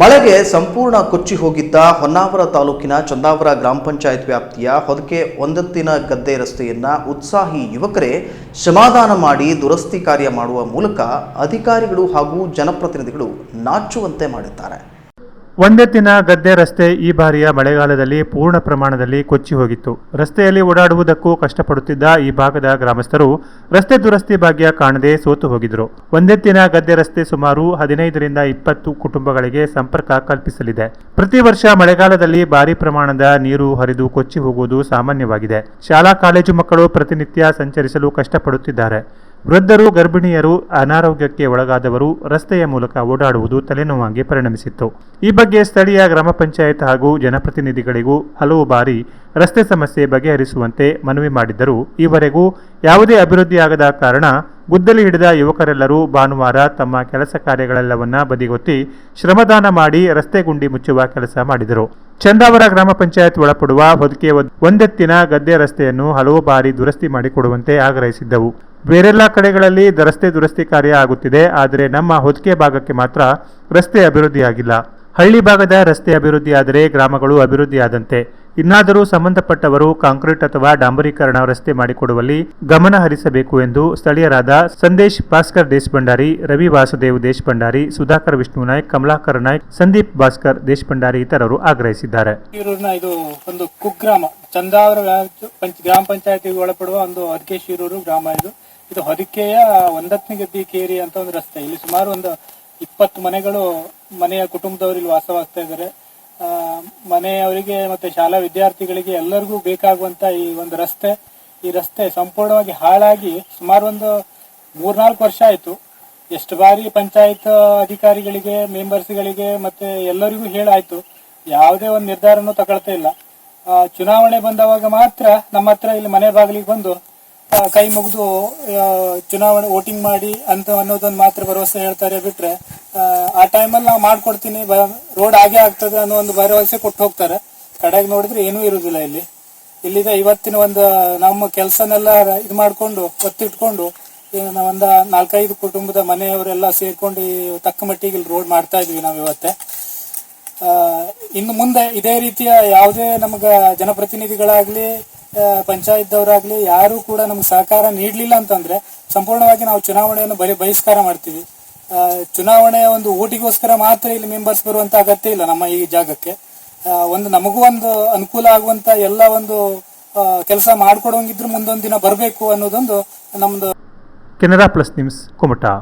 ಮಳೆಗೆ ಸಂಪೂರ್ಣ ಕೊಚ್ಚಿ ಹೋಗಿದ್ದ ಹೊನ್ನಾವರ ತಾಲೂಕಿನ ಚಂದಾವರ ಗ್ರಾಮ ಪಂಚಾಯತ್ ವ್ಯಾಪ್ತಿಯ ಹೊದಕೆ ಒಂದತ್ತಿನ ಗದ್ದೆ ರಸ್ತೆಯನ್ನ ಉತ್ಸಾಹಿ ಯುವಕರೇ ಸಮಾಧಾನ ಮಾಡಿ ದುರಸ್ತಿ ಕಾರ್ಯ ಮಾಡುವ ಮೂಲಕ ಅಧಿಕಾರಿಗಳು ಹಾಗೂ ಜನಪ್ರತಿನಿಧಿಗಳು ನಾಚುವಂತೆ ಮಾಡಿದ್ದಾರೆ. ಒಂದೆತ್ತಿನ ಗದ್ದೆ ರಸ್ತೆ ಈ ಬಾರಿಯ ಮಳೆಗಾಲದಲ್ಲಿ ಪೂರ್ಣ ಪ್ರಮಾಣದಲ್ಲಿ ಕೊಚ್ಚಿ ಹೋಗಿತ್ತು. ರಸ್ತೆಯಲ್ಲಿ ಓಡಾಡುವುದಕ್ಕೂ ಕಷ್ಟಪಡುತ್ತಿದ್ದ ಈ ಭಾಗದ ಗ್ರಾಮಸ್ಥರು ರಸ್ತೆ ದುರಸ್ತಿ ಭಾಗ್ಯ ಕಾಣದೆ ಸೋತು ಹೋಗಿದ್ರು. ಒಂದೆತ್ತಿನ ಗದ್ದೆ ರಸ್ತೆ ಸುಮಾರು ಹದಿನೈದರಿಂದ ಇಪ್ಪತ್ತು ಕುಟುಂಬಗಳಿಗೆ ಸಂಪರ್ಕ ಕಲ್ಪಿಸಲಿದೆ. ಪ್ರತಿ ವರ್ಷ ಮಳೆಗಾಲದಲ್ಲಿ ಭಾರಿ ಪ್ರಮಾಣದ ನೀರು ಹರಿದು ಕೊಚ್ಚಿ ಹೋಗುವುದು ಸಾಮಾನ್ಯವಾಗಿದೆ. ಶಾಲಾ, ಕಾಲೇಜು ಮಕ್ಕಳು ಪ್ರತಿನಿತ್ಯ ಸಂಚರಿಸಲು ಕಷ್ಟಪಡುತ್ತಿದ್ದಾರೆ. ವೃದ್ಧರು, ಗರ್ಭಿಣಿಯರು, ಅನಾರೋಗ್ಯಕ್ಕೆ ಒಳಗಾದವರು ರಸ್ತೆಯ ಮೂಲಕ ಓಡಾಡುವುದು ತಲೆನೋವಾಗಿ ಪರಿಣಮಿಸಿತ್ತು. ಈ ಬಗ್ಗೆ ಸ್ಥಳೀಯ ಗ್ರಾಮ ಪಂಚಾಯತ್ ಹಾಗೂ ಜನಪ್ರತಿನಿಧಿಗಳಿಗೂ ಹಲವು ಬಾರಿ ರಸ್ತೆ ಸಮಸ್ಯೆ ಬಗೆಹರಿಸುವಂತೆ ಮನವಿ ಮಾಡಿದ್ದರೂ. ಈವರೆಗೂ ಯಾವುದೇ ಅಭಿವೃದ್ಧಿಯಾಗದ ಕಾರಣ ಗುದ್ದಲಿ ಹಿಡಿದ ಯುವಕರೆಲ್ಲರೂ ಭಾನುವಾರ ತಮ್ಮ ಕೆಲಸ ಕಾರ್ಯಗಳೆಲ್ಲವನ್ನ ಬದಿಗೊತ್ತಿ ಶ್ರಮದಾನ ಮಾಡಿ ರಸ್ತೆ ಗುಂಡಿ ಮುಚ್ಚುವ ಕೆಲಸ ಮಾಡಿದರು. ಚಂದಾವರ ಗ್ರಾಮ ಪಂಚಾಯತ್ ಒಳಪಡುವ ಹೊದಿಕೆ ಒಂದೆತ್ತಿನ ಗದ್ದೆ ರಸ್ತೆಯನ್ನು ಹಲವು ಬಾರಿ ದುರಸ್ತಿ ಮಾಡಿಕೊಡುವಂತೆ ಆಗ್ರಹಿಸಿದ್ದವು. ಬೇರೆಲ್ಲ ಕಡೆಗಳಲ್ಲಿ ರಸ್ತೆ ದುರಸ್ತಿ ಕಾರ್ಯ ಆಗುತ್ತಿದೆ, ಆದರೆ ನಮ್ಮ ಹೊದಿಕೆ ಭಾಗಕ್ಕೆ ಮಾತ್ರ ರಸ್ತೆ ಅಭಿವೃದ್ಧಿಯಾಗಿಲ್ಲ. ಹಳ್ಳಿ ಭಾಗದ ರಸ್ತೆ ಅಭಿವೃದ್ಧಿಯಾದರೆ ಗ್ರಾಮಗಳು ಅಭಿವೃದ್ಧಿಯಾದಂತೆ. ಇನ್ನಾದರೂ ಸಂಬಂಧಪಟ್ಟವರು ಕಾಂಕ್ರೀಟ್ ಅಥವಾ ಡಾಂಬರೀಕರಣ ರಸ್ತೆ ಮಾಡಿಕೊಡುವಲ್ಲಿ ಗಮನ ಹರಿಸಬೇಕು ಎಂದು ಸ್ಥಳೀಯರಾದ ಸಂದೇಶ್ ಭಾಸ್ಕರ್ ದೇಶಭಂಡಾರಿ, ರವಿ ವಾಸುದೇವ್ ದೇಶಭಂಡಾರಿ, ಸುಧಾಕರ್ ವಿಷ್ಣು ನಾಯ್ಕ್, ಕಮಲಾಕರ್ ನಾಯ್ಕ್, ಸಂದೀಪ್ ಭಾಸ್ಕರ್ ದೇಶಭಂಡಾರಿ ಇತರರು ಆಗ್ರಹಿಸಿದ್ದಾರೆ. ಇದು ಒಂದು ಕುಗ್ರಾಮ, ಚಂದಾವರ ಗ್ರಾಮ ಪಂಚಾಯತಿಗೆ ಒಳಪಡುವ ಒಂದು ಹೊದಿಕೆ ಶಿರೂರು ಗ್ರಾಮ ಇದು. ಇದು ಹೊದಿಕೆಯ ಒಂದತ್ತನೇ ಗದ್ದಿ ಕೇರಿ ಅಂತ ಒಂದು ರಸ್ತೆ. ಇಲ್ಲಿ ಸುಮಾರು ಒಂದು ಇಪ್ಪತ್ತು ಮನೆಗಳು ಮನೆಯ ಕುಟುಂಬದವರು ಇಲ್ಲಿ ವಾಸವಾಗ್ತಾ ಇದ್ದಾರೆ. ಮನೆಯವರಿಗೆ ಮತ್ತೆ ಶಾಲಾ ವಿದ್ಯಾರ್ಥಿಗಳಿಗೆ ಎಲ್ಲರಿಗೂ ಬೇಕಾಗುವಂತ ಈ ಒಂದು ರಸ್ತೆ. ಈ ರಸ್ತೆ ಸಂಪೂರ್ಣವಾಗಿ ಹಾಳಾಗಿ ಸುಮಾರು ಒಂದು ಮೂರ್ನಾಲ್ಕು ವರ್ಷ ಆಯ್ತು. ಎಷ್ಟು ಬಾರಿ ಪಂಚಾಯತ್ ಅಧಿಕಾರಿಗಳಿಗೆ, ಮೆಂಬರ್ಸ್ಗಳಿಗೆ ಮತ್ತೆ ಎಲ್ಲರಿಗೂ ಹೇಳಾಯ್ತು. ಯಾವುದೇ ಒಂದು ನಿರ್ಧಾರನೂ ತಗೊಳ್ತಾ ಇಲ್ಲ. ಚುನಾವಣೆ ಬಂದವಾಗ ಮಾತ್ರ ನಮ್ಮ ಹತ್ರ ಇಲ್ಲಿ ಮನೆ ಬಾಗಿಲಿಗೆ ಬಂದು ಕೈ ಮುಗಿದು ಚುನಾವಣೆ ವೋಟಿಂಗ್ ಮಾಡಿ ಅಂತ ಅನ್ನೋದೊಂದು ಮಾತ್ರ ಭರವಸೆ ಹೇಳ್ತಾರೆ ಬಿಟ್ರೆ ಆ, ಟೈಮಲ್ಲಿ ನಾವು ಮಾಡ್ಕೊಡ್ತೀನಿ ರೋಡ್ ಆಗೇ ಆಗ್ತದೆ ಅನ್ನೋ ಒಂದು ಭರವಸೆ ಕೊಟ್ಟು ಹೋಗ್ತಾರೆ. ಕಡೆಗೆ ನೋಡಿದ್ರೆ ಏನೂ ಇರುವುದಿಲ್ಲ ಇಲ್ಲಿ. ಇಲ್ಲಿದೆ ಇವತ್ತಿನ ಒಂದು ನಮ್ಮ ಕೆಲಸನೆಲ್ಲ ಇದು ಮಾಡ್ಕೊಂಡು ಒತ್ತಿಟ್ಕೊಂಡು ಒಂದು ನಾಲ್ಕೈದು ಕುಟುಂಬದ ಮನೆಯವರೆಲ್ಲ ಸೇರ್ಕೊಂಡು ತಕ್ಕ ಮಟ್ಟಿಗೆ ಇಲ್ಲಿ ರೋಡ್ ಮಾಡ್ತಾ ಇದ್ವಿ ನಾವು ಇವತ್ತೆ. ಇನ್ನು ಮುಂದೆ ಇದೇ ರೀತಿಯ ಯಾವುದೇ ನಮಗೆ ಜನಪ್ರತಿನಿಧಿಗಳಾಗ್ಲಿ ಪಂಚಾಯತ್ದವರಾಗ್ಲಿ ಯಾರು ಕೂಡ ನಮ್ಗೆ ಸಹಕಾರ ನೀಡಲಿಲ್ಲ ಅಂತಂದ್ರೆ ಸಂಪೂರ್ಣವಾಗಿ ನಾವು ಚುನಾವಣೆಯನ್ನು ಬರೀ ಬಹಿಷ್ಕಾರ ಮಾಡ್ತೀವಿ. ಚುನಾವಣೆಯ ಒಂದು ಊಟಿಗೋಸ್ಕರ ಮಾತ್ರ ಇಲ್ಲಿ ಮೆಂಬರ್ಸ್ ಬರುವಂತ ಅಗತ್ಯ ಇಲ್ಲ ನಮ್ಮ ಈ ಜಾಗಕ್ಕೆ. ಒಂದು ನಮಗೂ ಒಂದು ಅನುಕೂಲ ಆಗುವಂತ ಎಲ್ಲ ಒಂದು ಕೆಲಸ ಮಾಡ್ಕೊಡೋಂಗಿದ್ರು ಮುಂದೊಂದು ದಿನ ಬರಬೇಕು ಅನ್ನೋದೊಂದು ನಮ್ದು ಕೆನರಾ ಪ್ಲಸ್ ನ್ಯೂಸ್ ಕುಮಟಾ.